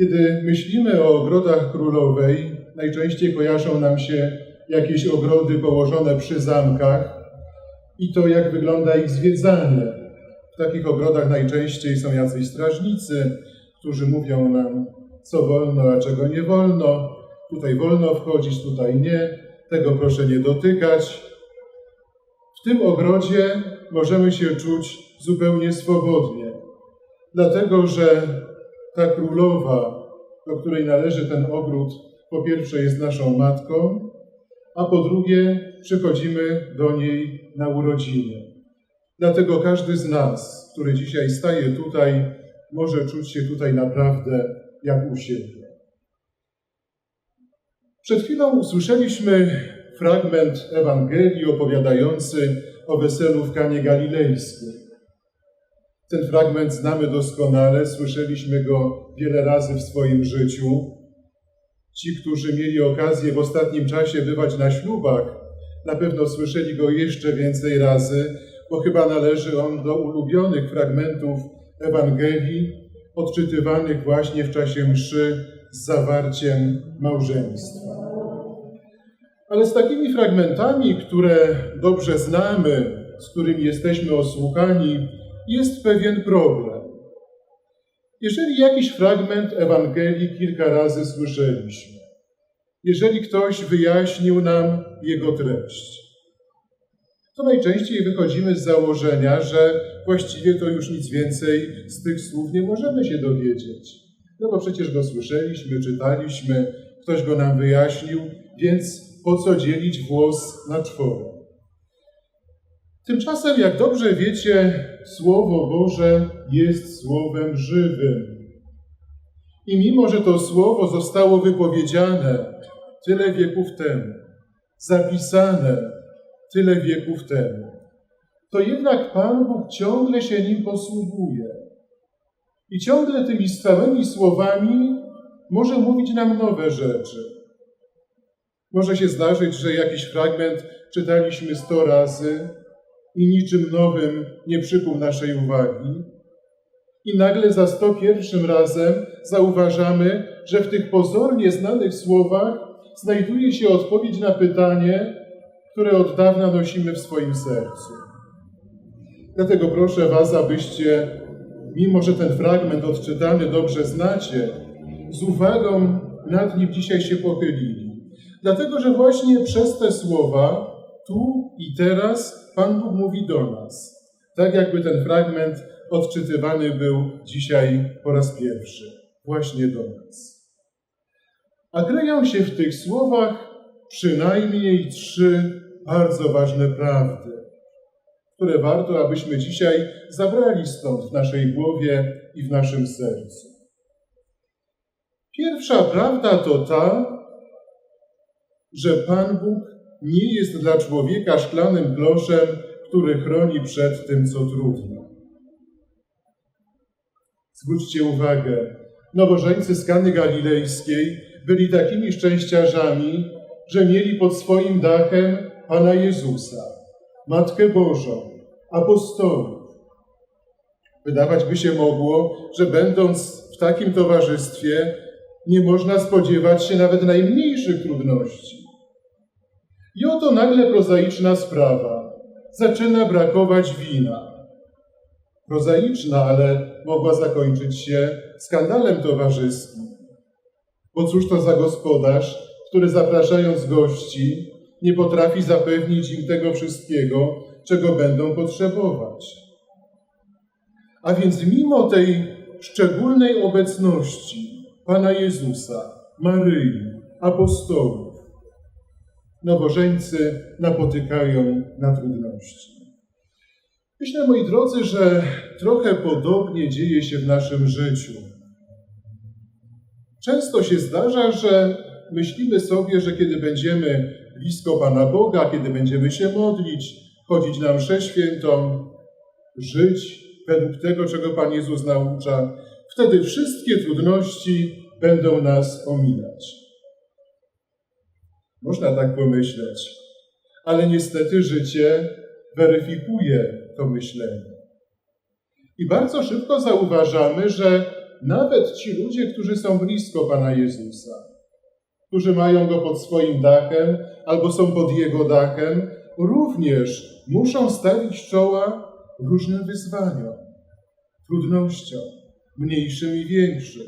Kiedy myślimy o ogrodach królowej, najczęściej kojarzą nam się jakieś ogrody położone przy zamkach i to, jak wygląda ich zwiedzanie. W takich ogrodach najczęściej są jacyś strażnicy, którzy mówią nam, co wolno, a czego nie wolno. Tutaj wolno wchodzić, tutaj nie, tego proszę nie dotykać. W tym ogrodzie możemy się czuć zupełnie swobodnie, dlatego że ta królowa, do której należy ten ogród, po pierwsze jest naszą matką, a po drugie przychodzimy do niej na urodziny. Dlatego każdy z nas, który dzisiaj staje tutaj, może czuć się tutaj naprawdę jak u siebie. Przed chwilą usłyszeliśmy fragment Ewangelii opowiadający o weselu w Kanie Galilejskiej. Ten fragment znamy doskonale, słyszeliśmy go wiele razy w swoim życiu. Ci, którzy mieli okazję w ostatnim czasie bywać na ślubach, na pewno słyszeli go jeszcze więcej razy, bo chyba należy on do ulubionych fragmentów Ewangelii, odczytywanych właśnie w czasie mszy z zawarciem małżeństwa. Ale z takimi fragmentami, które dobrze znamy, z którymi jesteśmy osłuchani, jest pewien problem. Jeżeli jakiś fragment Ewangelii kilka razy słyszeliśmy, jeżeli ktoś wyjaśnił nam jego treść, to najczęściej wychodzimy z założenia, że właściwie to już nic więcej z tych słów nie możemy się dowiedzieć. No bo przecież go słyszeliśmy, czytaliśmy, ktoś go nam wyjaśnił, więc po co dzielić włos na czworo? Tymczasem, jak dobrze wiecie, Słowo Boże jest Słowem żywym. I mimo, że to Słowo zostało wypowiedziane tyle wieków temu, zapisane tyle wieków temu, to jednak Pan Bóg ciągle się nim posługuje. I ciągle tymi stałymi słowami może mówić nam nowe rzeczy. Może się zdarzyć, że jakiś fragment czytaliśmy sto razy i niczym nowym nie przykuł naszej uwagi. I nagle za sto pierwszym razem zauważamy, że w tych pozornie znanych słowach znajduje się odpowiedź na pytanie, które od dawna nosimy w swoim sercu. Dlatego proszę Was, abyście, mimo że ten fragment odczytany dobrze znacie, z uwagą nad nim dzisiaj się pochylili. Dlatego, że właśnie przez te słowa, tu i teraz, Pan Bóg mówi do nas. Tak jakby ten fragment odczytywany był dzisiaj po raz pierwszy, właśnie do nas. A kryją się w tych słowach przynajmniej trzy bardzo ważne prawdy, które warto, abyśmy dzisiaj zabrali stąd w naszej głowie i w naszym sercu. Pierwsza prawda to ta, że Pan Bóg nie jest dla człowieka szklanym kloszem, który chroni przed tym, co trudno. Zwróćcie uwagę, nowożeńcy z Kany Galilejskiej byli takimi szczęściarzami, że mieli pod swoim dachem Pana Jezusa, Matkę Bożą, apostołów. Wydawać by się mogło, że będąc w takim towarzystwie, nie można spodziewać się nawet najmniejszych trudności. I oto nagle prozaiczna sprawa. Zaczyna brakować wina. Prozaiczna, ale mogła zakończyć się skandalem towarzyskim. Bo cóż to za gospodarz, który zapraszając gości, nie potrafi zapewnić im tego wszystkiego, czego będą potrzebować. A więc mimo tej szczególnej obecności Pana Jezusa, Maryi, apostołów, nowożeńcy napotykają na trudności. Myślę, moi drodzy, że trochę podobnie dzieje się w naszym życiu. Często się zdarza, że myślimy sobie, że kiedy będziemy blisko Pana Boga, kiedy będziemy się modlić, chodzić na mszę świętą, żyć według tego, czego Pan Jezus naucza, wtedy wszystkie trudności będą nas ominać. Można tak pomyśleć, ale niestety życie weryfikuje to myślenie. I bardzo szybko zauważamy, że nawet ci ludzie, którzy są blisko Pana Jezusa, którzy mają Go pod swoim dachem albo są pod Jego dachem, również muszą stawić czoła różnym wyzwaniom, trudnościom, mniejszym i większym.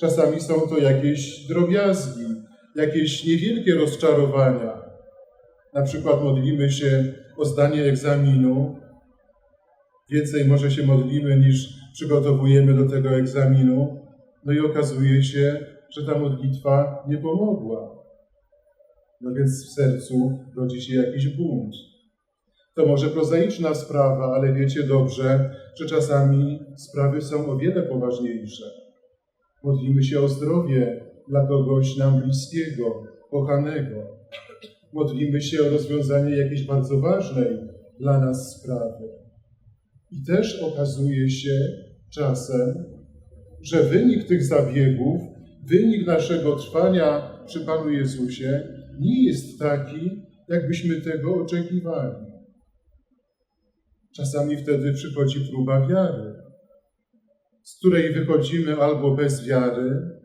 Czasami są to jakieś drobiazgi, jakieś niewielkie rozczarowania. Na przykład modlimy się o zdanie egzaminu. Więcej może się modlimy niż przygotowujemy do tego egzaminu. No i okazuje się, że ta modlitwa nie pomogła. No więc w sercu rodzi się jakiś bunt. To może prozaiczna sprawa, ale wiecie dobrze, że czasami sprawy są o wiele poważniejsze. Modlimy się o zdrowie dla kogoś nam bliskiego, kochanego. Modlimy się o rozwiązanie jakiejś bardzo ważnej dla nas sprawy. I też okazuje się czasem, że wynik tych zabiegów, wynik naszego trwania przy Panu Jezusie nie jest taki, jakbyśmy tego oczekiwali. Czasami wtedy przychodzi próba wiary, z której wychodzimy albo bez wiary,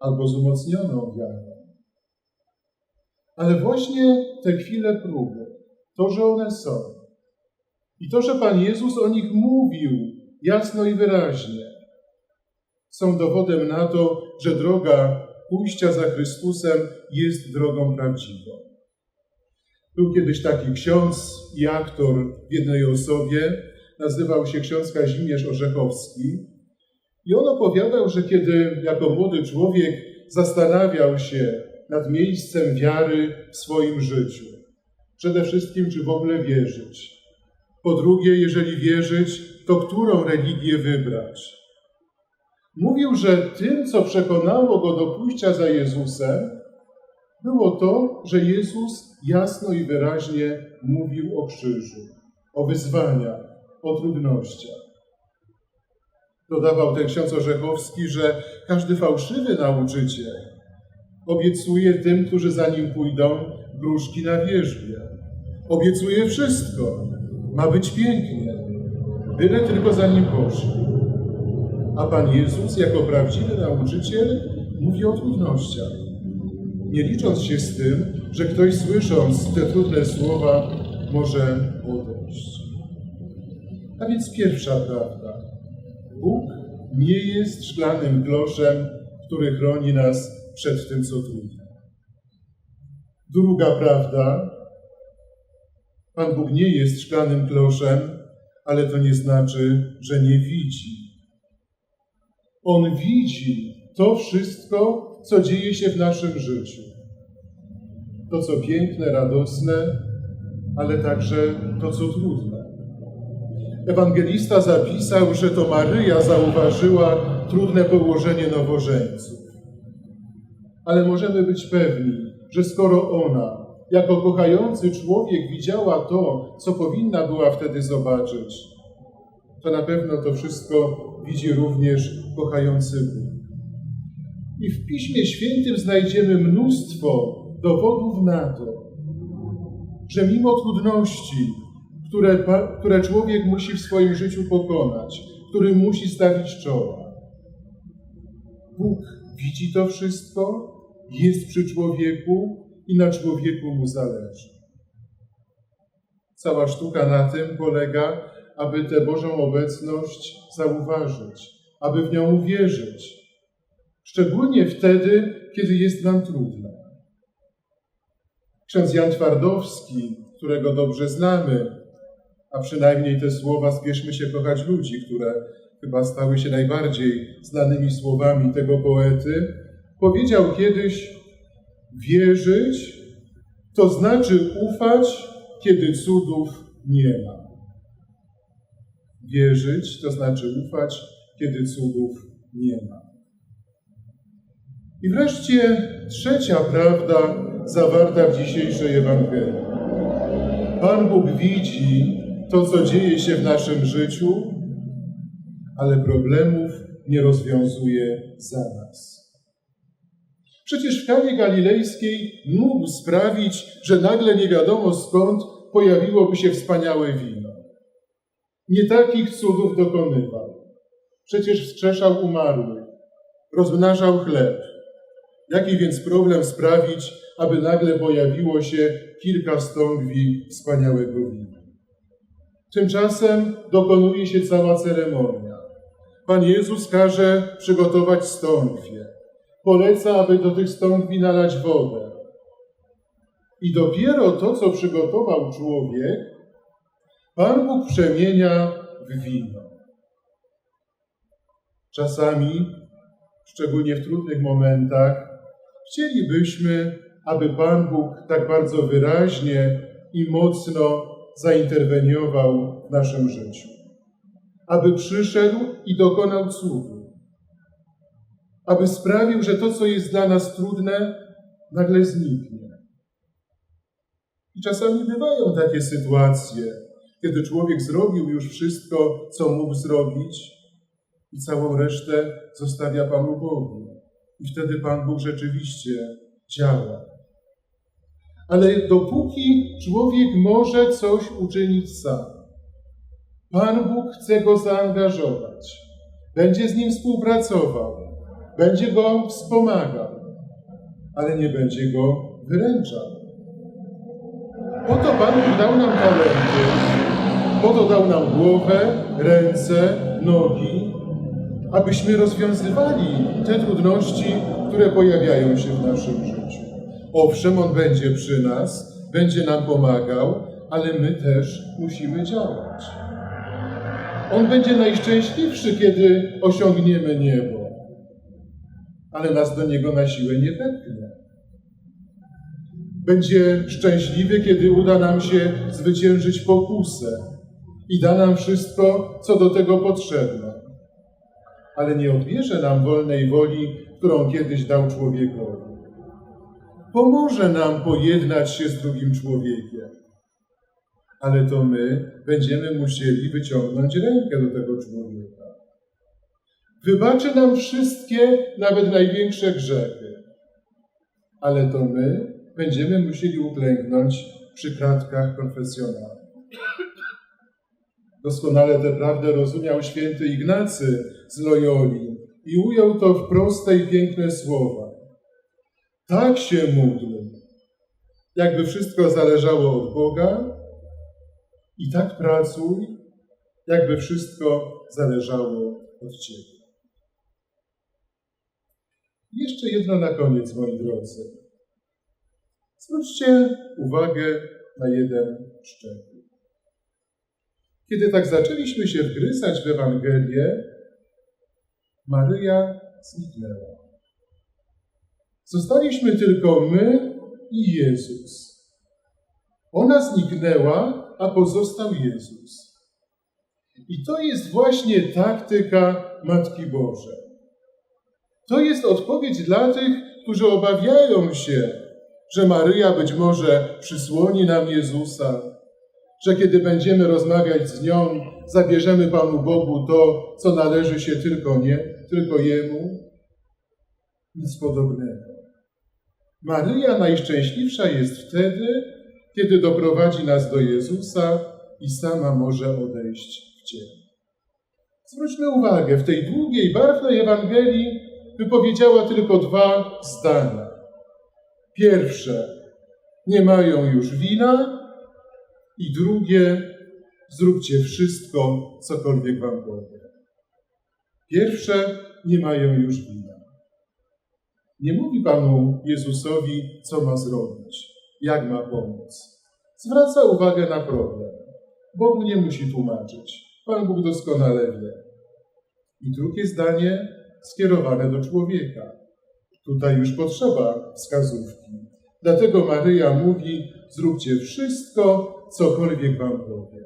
albo z umocnioną wiarą. Ale właśnie te chwile próby, to, że one są, i to, że Pan Jezus o nich mówił jasno i wyraźnie, są dowodem na to, że droga pójścia za Chrystusem jest drogą prawdziwą. Był kiedyś taki ksiądz i aktor w jednej osobie, nazywał się ksiądz Kazimierz Orzechowski. I on opowiadał, że kiedy jako młody człowiek zastanawiał się nad miejscem wiary w swoim życiu, przede wszystkim, czy w ogóle wierzyć. Po drugie, jeżeli wierzyć, to którą religię wybrać. Mówił, że tym, co przekonało go do pójścia za Jezusem, było to, że Jezus jasno i wyraźnie mówił o krzyżu, o wyzwaniach, o trudnościach. Dodawał ten ksiądz Orzechowski, że każdy fałszywy nauczyciel obiecuje tym, którzy za nim pójdą, gruszki na wierzbie. Obiecuje wszystko. Ma być pięknie. Byle tylko za nim poszli. A Pan Jezus, jako prawdziwy nauczyciel, mówi o trudnościach. Nie licząc się z tym, że ktoś słysząc te trudne słowa może odejść. A więc pierwsza prawda. Bóg nie jest szklanym kloszem, który chroni nas przed tym, co trudne. Druga prawda. Pan Bóg nie jest szklanym kloszem, ale to nie znaczy, że nie widzi. On widzi to wszystko, co dzieje się w naszym życiu. To, co piękne, radosne, ale także to, co trudne. Ewangelista zapisał, że to Maryja zauważyła trudne położenie nowożeńców. Ale możemy być pewni, że skoro ona, jako kochający człowiek, widziała to, co powinna była wtedy zobaczyć, to na pewno to wszystko widzi również kochający Bóg. I w Piśmie Świętym znajdziemy mnóstwo dowodów na to, że mimo trudności, które, które człowiek musi w swoim życiu pokonać, który musi stawić czoła, Bóg widzi to wszystko, jest przy człowieku i na człowieku mu zależy. Cała sztuka na tym polega, aby tę Bożą obecność zauważyć, aby w nią uwierzyć. Szczególnie wtedy, kiedy jest nam trudno. Ksiądz Jan Twardowski, którego dobrze znamy, a przynajmniej te słowa spieszmy się kochać ludzi, które chyba stały się najbardziej znanymi słowami tego poety, powiedział kiedyś: Wierzyć to znaczy ufać, kiedy cudów nie ma. Wierzyć to znaczy ufać, kiedy cudów nie ma. I wreszcie trzecia prawda zawarta w dzisiejszej Ewangelii. Pan Bóg widzi to, co dzieje się w naszym życiu, ale problemów nie rozwiązuje za nas. Przecież w Kanie Galilejskiej mógł sprawić, że nagle nie wiadomo skąd pojawiłoby się wspaniałe wino. Nie takich cudów dokonywał. Przecież wskrzeszał umarłych, rozmnażał chleb. Jaki więc problem sprawić, aby nagle pojawiło się kilka stągwi wspaniałego wina? Tymczasem dokonuje się cała ceremonia. Pan Jezus każe przygotować stągwie. Poleca, aby do tych stągwi nalać wodę. I dopiero to, co przygotował człowiek, Pan Bóg przemienia w wino. Czasami, szczególnie w trudnych momentach, chcielibyśmy, aby Pan Bóg tak bardzo wyraźnie i mocno zainterweniował w naszym życiu. Aby przyszedł i dokonał cudu. Aby sprawił, że to, co jest dla nas trudne, nagle zniknie. I czasami bywają takie sytuacje, kiedy człowiek zrobił już wszystko, co mógł zrobić, i całą resztę zostawia Panu Bogu. I wtedy Pan Bóg rzeczywiście działa. Ale dopóki człowiek może coś uczynić sam, Pan Bóg chce go zaangażować, będzie z nim współpracował, będzie go wspomagał, ale nie będzie go wyręczał. Po to Pan Bóg dał nam talenty, po to dał nam głowę, ręce, nogi, abyśmy rozwiązywali te trudności, które pojawiają się w naszym życiu. Owszem, On będzie przy nas, będzie nam pomagał, ale my też musimy działać. On będzie najszczęśliwszy, kiedy osiągniemy niebo, ale nas do niego na siłę nie wepchnie. Będzie szczęśliwy, kiedy uda nam się zwyciężyć pokusę i da nam wszystko, co do tego potrzebne. Ale nie odbierze nam wolnej woli, którą kiedyś dał człowiekowi. Pomoże nam pojednać się z drugim człowiekiem. Ale to my będziemy musieli wyciągnąć rękę do tego człowieka. Wybaczy nam wszystkie, nawet największe grzechy. Ale to my będziemy musieli uklęknąć przy kratkach konfesjonalnych. Doskonale tę prawdę rozumiał święty Ignacy z Loyoli i ujął to w proste i piękne słowa. Tak się módl, jakby wszystko zależało od Boga i tak pracuj, jakby wszystko zależało od Ciebie. Jeszcze jedno na koniec, moi drodzy. Zwróćcie uwagę na jeden szczegół. Kiedy tak zaczęliśmy się wgryzać w Ewangelię, Maryja zniknęła. Zostaliśmy tylko my i Jezus. Ona zniknęła, a pozostał Jezus. I to jest właśnie taktyka Matki Bożej. To jest odpowiedź dla tych, którzy obawiają się, że Maryja być może przysłoni nam Jezusa, że kiedy będziemy rozmawiać z nią, zabierzemy Panu Bogu to, co należy się tylko nie, tylko Jemu. Nic podobnego. Maryja najszczęśliwsza jest wtedy, kiedy doprowadzi nas do Jezusa i sama może odejść w cień. Zwróćmy uwagę, w tej długiej, barwnej Ewangelii wypowiedziała tylko dwa zdania. Pierwsze, nie mają już wina, i drugie, zróbcie wszystko, cokolwiek wam powie. Pierwsze, nie mają już wina. Nie mówi Panu Jezusowi, co ma zrobić, jak ma pomóc. Zwraca uwagę na problem. Bogu nie musi tłumaczyć. Pan Bóg doskonale wie. I drugie zdanie skierowane do człowieka. Tutaj już potrzeba wskazówki. Dlatego Maryja mówi: Zróbcie wszystko, cokolwiek wam powie.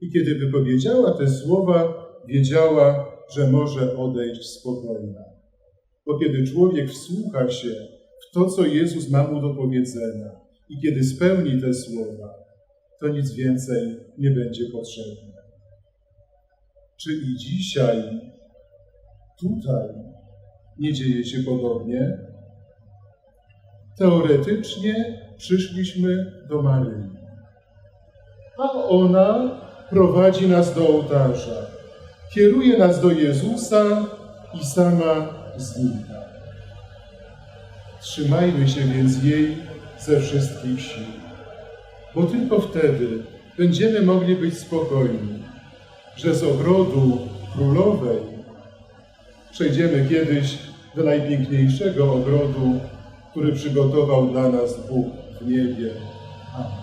I kiedy wypowiedziała te słowa, wiedziała, że może odejść spokojna. Bo kiedy człowiek wsłucha się w to, co Jezus ma mu do powiedzenia i kiedy spełni te słowa, to nic więcej nie będzie potrzebne. Czy i dzisiaj, tutaj, nie dzieje się podobnie? Teoretycznie przyszliśmy do Maryi, a ona prowadzi nas do ołtarza. kieruje nas do Jezusa i sama znika. Trzymajmy się więc jej ze wszystkich sił, bo tylko wtedy będziemy mogli być spokojni, że z ogrodu królowej przejdziemy kiedyś do najpiękniejszego ogrodu, który przygotował dla nas Bóg w niebie. Amen.